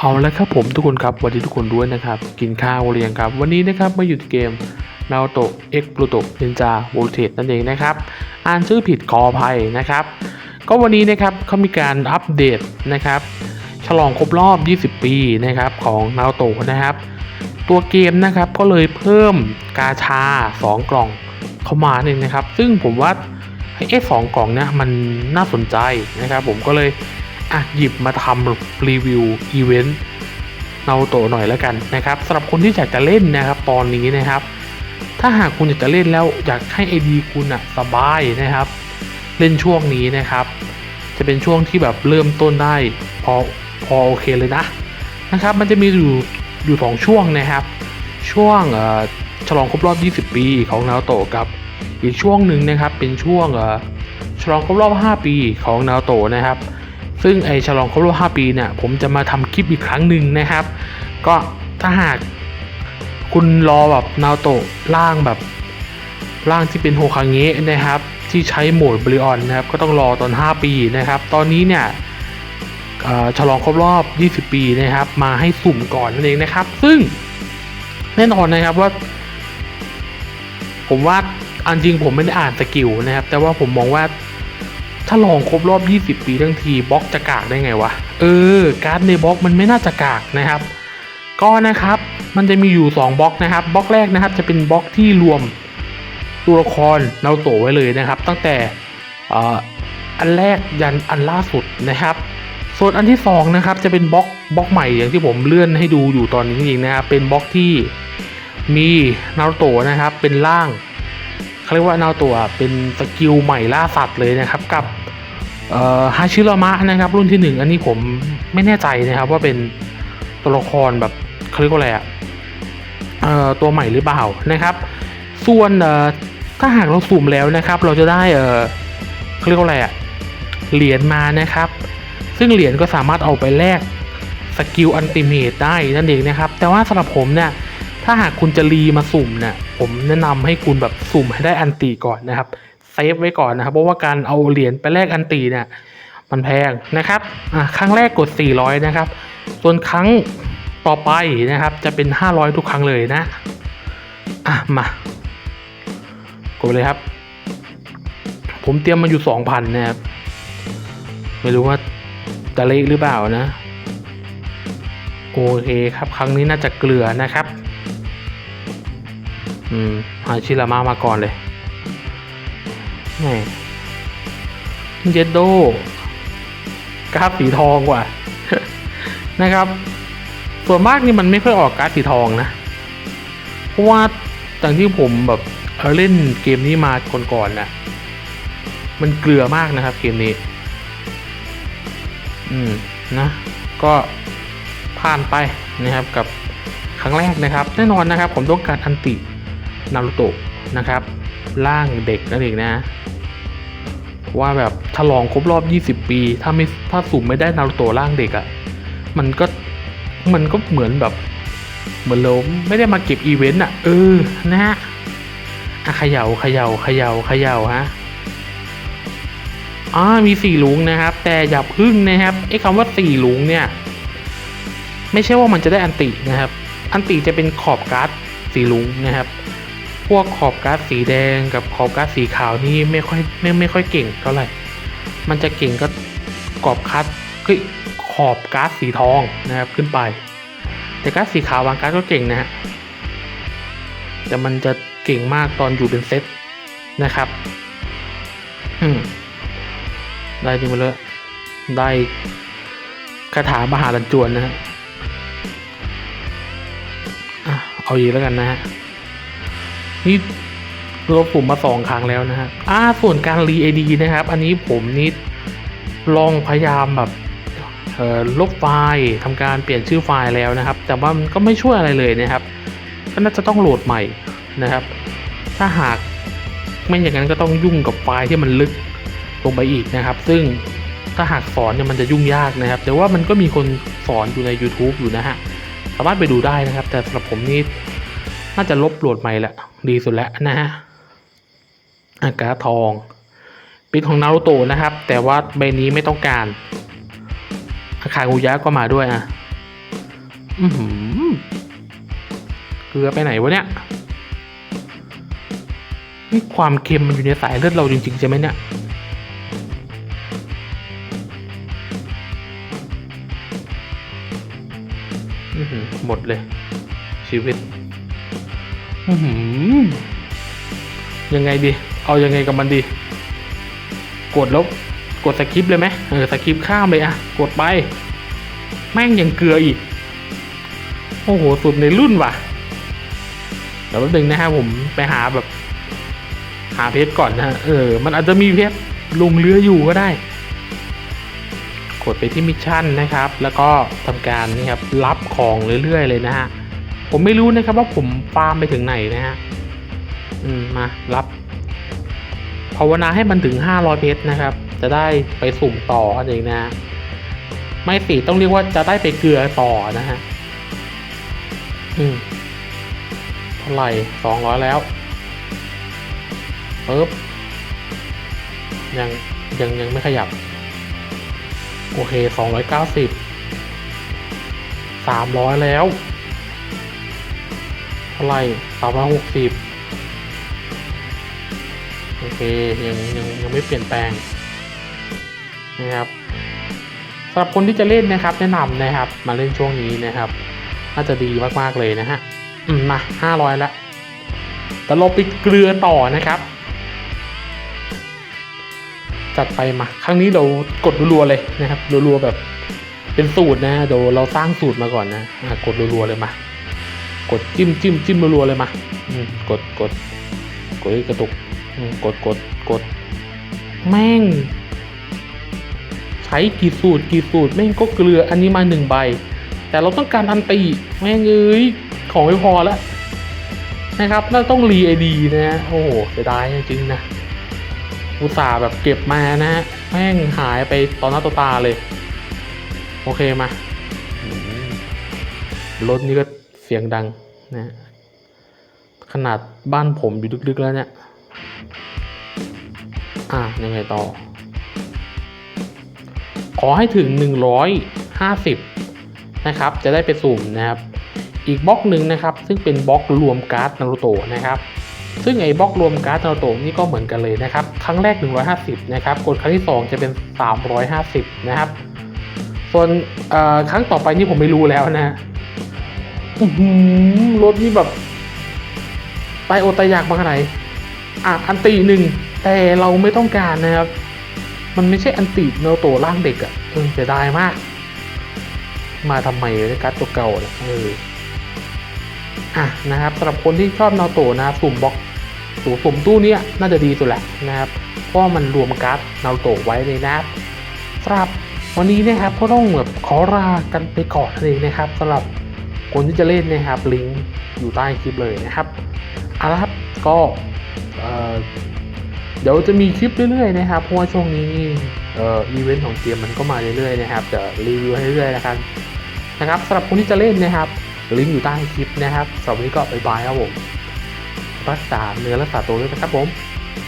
เอาละครับผมทุกคนครับสวัสดีทุกคนด้วยนะครับ กินข้าวหรือยังครับ วันนี้นะครับมาอยู่ที่เกมนาโตะเอ็กพลูโตนินจาโวลเทนั่นเองนะครับ อ่านชื่อผิดขออภัยนะครับ ก็วันนี้นะครับเขามีการอัปเดตนะครับ ฉลองครบรอบ 20 ปีนะครับของนาโตะนะครับ ตัวเกมนะครับก็เลยเพิ่มกาชา 2 กล่องเข้ามาหนึ่งนะครับ ซึ่งผมว่าไอ้สองกล่องเนี่ยมันน่าสนใจนะครับ ผมก็เลย อะหยิบมาทำรีวิวอีเวนต์นาโตหน่อยแล้วกันนะครับสำหรับคนที่อยากจะเล่นนะครับตอนนี้นะครับ ถ้าหากคุณอยากจะเล่นแล้วอยากให้ไอดีคุณอะสบายนะครับ เล่นช่วงนี้นะครับ จะเป็นช่วงที่แบบเริ่มต้นได้พอพอโอเคเลยนะนะครับ มันจะมีอยู่อยู่สองช่วงนะครับ ช่วงเอ่อฉลองครบรอบ 20 ปีของนาโตกับอีกช่วงหนึ่งนะครับเป็นช่วงเอ่อฉลองครบรอบ 5 ปีของนาโตนะครับ ซึ่งไอฉลองครบรอบ5ปีเนี่ยผมจะมาทำคลิปอีกครั้งหนึ่งนะครับ ก็ถ้าหากคุณรอแบบนาโตะร่างแบบร่างที่เป็นโฮคาเงะนะครับ ที่ใช้โหมดบริออนนะครับ ก็ต้องรอตอน 5 ปีนะครับ ตอนนี้เนี่ยฉลองครบรอบ 20 ปีนะครับ มาให้สุ่มก่อนนั่นเองนะครับ ซึ่งแน่นอนนะครับว่า ผมว่าอันจริงผมไม่ได้อ่านสกิลนะครับ แต่ว่าผมมองว่า ถ้าลองครบรอบ 20 ปีทั้งทีบล็อกจะกากได้ไงวะ เออ การ์ดในบล็อกมันไม่น่าจะกากนะครับ ก็นะครับมันจะมีอยู่ 2บล็อกนะครับบล็อกแรกนะครับจะเป็นบล็อกที่รวมตัวละครนาโตะไว้เลยนะครับ ตั้งแต่อ,อ,อันแรกยันอันล่าสุดนะครับส่วนอันที่สองนะครับจะเป็นบล็อกบล็อกใหม่อย่างที่ผมเลื่อนให้ดูอยู่ตอนนี้เองๆนะครับเป็นบล็อกที่มีนาโตะนะครับเป็นร่าง เขาเรียกว่าเนาโตะเป็นสกิลใหม่ล่าสัตว์เลยนะครับ กับเอ่อฮาชิรามะนะครับ รุ่นที่หนึ่งอันนี้ผมไม่แน่ใจนะครับว่าเป็นตัวละครแบบเขาเรียกว่าอะไรอะเอ่อตัวใหม่หรือเปล่านะครับ ส่วนถ้าหากเราสุ่มแล้วนะครับ เราจะได้เอ่อเขาเรียกว่าอะไรอะเหรียญมานะครับ ซึ่งเหรียญก็สามารถเอาไปแลกสกิลอันติเมตได้นั่นเองนะครับ แต่ว่าสำหรับผมเนี่ยถ้าหากคุณจะรีมาสุ่มเนี่ย ผมแนะนำให้คุณแบบสุ่มให้ได้อันตีก่อนนะครับเซฟไว้ก่อนนะครับ เพราะว่าการเอาเหรียญไปแลกอันตีเนี่ยมันแพงนะครับอะครั้งแรกกด 400 นะครับ ส่วนครั้งต่อไปนะครับ จะเป็น 500 ทุกครั้งเลยนะ อะ มากดไปเลยครับ ผมเตรียมมาอยู่ 2,000 นะครับ ไม่รู้ว่าจะเละหรือเปล่านะ โอเคครับ ครั้งนี้น่าจะเกลือนะครับ อืมหาชิรามามาก่อนเลยแหมเจดโดกราฟสีทองกว่า นะครับ ส่วนมากนี่มันไม่ค่อยออกการ์ดสีทองนะ เพราะว่าจากที่ผมแบบเเล่นเกมนี้มาก่อนๆนะมันเกลือมากนะครับเกมนี้ อืมนะ ก็ผ่านไปนะครับกับครั้งแรกนะครับ แน่นอนนะครับ ผมต้องการอันติ นารูโตะนะครับร่างเด็กนั่นเองนะ ว่าแบบฉลองครบรอบ 20 ปี ถ้าไม่ถ้าสุ่มไม่ได้นารูโตะร่างเด็กอะ่ะมันก็มันก็เหมือนแบบ เหมือนเราไม่ได้มาเก็บอีเวนต์อะเออนะฮะอะเขย่าเขย่าเขย่าเขย่าฮะอ่ามีสี่หลุงนะครับ แต่อย่าพึ่งนะครับไอ้คำว่าสี่หลุงเนี่ย ไม่ใช่ว่ามันจะได้อันตินะครับ อันติจะเป็นขอบการ์ดสี่ลุงนะครับ พวกขอบการ์ดสีแดงกับขอบการ์ดสีขาวนี่ไม่ค่อยไม่ไม่ค่อยเก่งเท่าไหร่ มันจะเก่งก็ขอบการ์ดเฮ้ยขอบการ์ดสีทองนะครับขึ้นไป แต่การ์ดสีขาวบางการ์ดก็เก่งนะฮะแต่มันจะเก่งมากตอนอยู่เป็นเซตนะครับอืมได้จริงมาเลยได้คาถามหาลันจวนนะฮะอะเอาอีกแล้วกันนะฮะ นี่ลบปุ่มมาสองครั้งแล้วนะฮะอ่าส่วนการรีไอดีนะครับ อันนี้ผมนี่ลองพยายามแบบลบไฟล์ทำการเปลี่ยนชื่อไฟล์แล้วนะครับ แต่ว่ามันก็ไม่ช่วยอะไรเลยนะครับ ก็น่าจะต้องโหลดใหม่นะครับ ถ้าหากไม่อย่างนั้นก็ต้องยุ่งกับไฟล์ที่มันลึกลงไปอีกนะครับ ซึ่งถ้าหากสอนเนี่ยมันจะยุ่งยากนะครับ แต่ว่ามันก็มีคนสอนอยู่ใน YouTube อยู่นะฮะ สามารถไปดูได้นะครับ แต่สำหรับผมนี่ น่าจะลบโหลดใหม่แหละดีสุดแล้วนะฮะอากาทองปิดของนารูโตะนะครับ แต่ว่าใบนี้ไม่ต้องการ อาคางูยะก็มาด้วยอะอือหือเกลือไปไหนวะเนี่ยนี่ความเค็มมันอยู่ในสายเลือดเราจริงๆใช่ไหมเนี่ยอื้อหือหมดเลยชีวิต ยังไงดี เอายังไงกับมันดี กดล้วกดสคริปเลยไหมเออสคริปข้ามเลยอะกดไป แม่งยังเกลืออีก โอ้โห สุดในรุ่นว่ะเดี๋ยวแป๊บนึงนะฮะผมไปหาแบบ หาเพชรก่อนนะฮะเออ มันอาจจะมีเพชรลงเรืออยู่ก็ได้ กดไปที่มิชชั่นนะครับ แล้วก็ทำการนี่ครับรับของเรื่อยๆเลยนะฮะ ผมไม่รู้นะครับว่าผมฟาร์มไปถึงไหนนะฮะอืมมารับ ภาวนาให้มันถึง 500 เพชรนะครับ จะได้ไปสุ่มต่ออะไรนะฮะไม่สิต้องเรียกว่าจะได้ไปเกลือต่อนะฮะอืมเท่าไหร่สองร้อยแล้วปึ๊บยังยังยังไม่ขยับ โอเคสองร้อยเก้าสิบสามร้อยแล้ว ท่าไหร่สามร้อยหกสิบโอเคยังยังยังไม่เปลี่ยนแปลงนะครับสำหรับคนที่จะเล่นนะครับ แนะนำนะครับ มาเล่นช่วงนี้นะครับ น่าจะดีมากๆเลยนะฮะอืมมาห้าร้อยละแต่เราไปเกลือต่อนะครับ จัดไปมาครั้งนี้เรากดรัวๆเลยนะครับรัวๆแบบเป็นสูตรนะเดี๋ยวเราสร้างสูตรมาก่อนนะะกดรัวๆเลยมา กดจิ้มจิ้มจิ้มรัวๆเลยมาอืมกดกดกดให้กระตุกอืมกดกดกด แม่ง ใช้กี่สูตรกี่สูตรแม่งก็เกลืออันนี้มาหนึ่งใบ แต่เราต้องการอันตีแม่งเอ้ยของไม่พอแล้วนะครับน่าต้องรีไอดีนะฮะโอ้โหเสียดายจริงๆนะอุตส่าห์แบบเก็บมานะฮะแม่งหายไปตอนหน้าต่อตาเลย โอเคมาอืมรถนี่ก็ เสียงดังนะขนาดบ้านผมอยู่ลึกๆแล้วเนี่ยอะยังไงต่อ ขอให้ถึง 150 นะครับ จะได้ไปสุ่มนะครับ อีกบล็อกหนึ่งนะครับ ซึ่งเป็นบล็อกรวมการ์ดนารูโตะนะครับซึ่งไอ้บล็อกรวมการ์ดนารูโตะนี่ก็เหมือนกันเลยนะครับ ครั้งแรก 150 นะครับกดครั้งที่ 2 จะเป็น 350 นะครับ ส่วนครั้งต่อไปนี่ผมไม่รู้แล้วนะ รถนี่แบบไปโอตายากมาขนาดไหนอะอันตีหนึ่งแต่เราไม่ต้องการนะครับ มันไม่ใช่อันติเนโตร่างเด็กอะ่ะเออเสียดายมาก มาทำไมในการ์ดตัวเก่าเนี่ยเอออะนะครับสำหรับคนที่ชอบเนาโตนะสุ่มบล็อกสูสุ่มตู้นี้น่าจะดีสุดแหละนะครับเพราะมันรวมการ์ดนาโตไว้ในนะครับสำหรับวันนี้นะครับก็ต้องแบบขอลากันไปก่อนเลยนะครับสำหรับ คนที่จะเล่นนะครับลิงก์อยู่ใต้คลิปเลยนะครับเอาละครับก็เเดี๋ยวจะมีคลิปเรื่อยๆนะครับเพราะว่าช่วงนี้อีเวนต์ของเกมมันก็มาเรื่อยๆนะครับจะรีวิวให้เรื่อยๆนะครับนะครับสำหรับคนที่จะเล่นนะครับลิงก์อยู่ใต้คลิปนะครับสำหรับวันนี้ก็บายบายครับผมรักษาเนื้อรักษาตัวด้วยนะครับผม